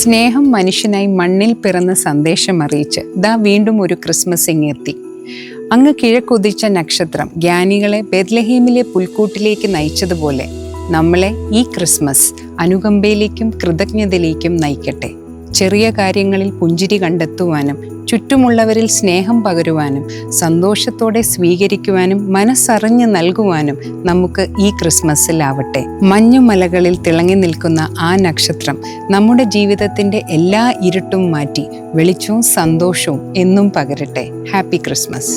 സ്നേഹം മനുഷ്യനായി മണ്ണിൽ പിറന്ന സന്ദേശം അറിയിച്ച് ദാ വീണ്ടും ഒരു ക്രിസ്മസ് ഇങ്ങെത്തി അങ്ങ് കിഴക്കുതിച്ച നക്ഷത്രം ജ്ഞാനികളെ ബെത്ലഹീമിലെ പുൽക്കൂട്ടിലേക്ക് നയിച്ചതുപോലെ നമ്മളെ ഈ ക്രിസ്മസ് അനുകമ്പയിലേക്കും കൃതജ്ഞതയിലേക്കും നയിക്കട്ടെ. ചെറിയ കാര്യങ്ങളിൽ പുഞ്ചിരി കണ്ടെത്തുവാനും ചുറ്റുമുള്ളവരിൽ സ്നേഹം പകരുവാനും സന്തോഷത്തോടെ സ്വീകരിക്കുവാനും മനസ്സറിഞ്ഞ് നൽകുവാനും നമുക്ക് ഈ ക്രിസ്മസിലാവട്ടെ. മഞ്ഞുമലകളിൽ തിളങ്ങി നിൽക്കുന്ന ആ നക്ഷത്രം നമ്മുടെ ജീവിതത്തിന്റെ എല്ലാ ഇരുട്ടും മാറ്റി വെളിച്ചവും സന്തോഷവും എന്നും പകരട്ടെ. Happy Christmas.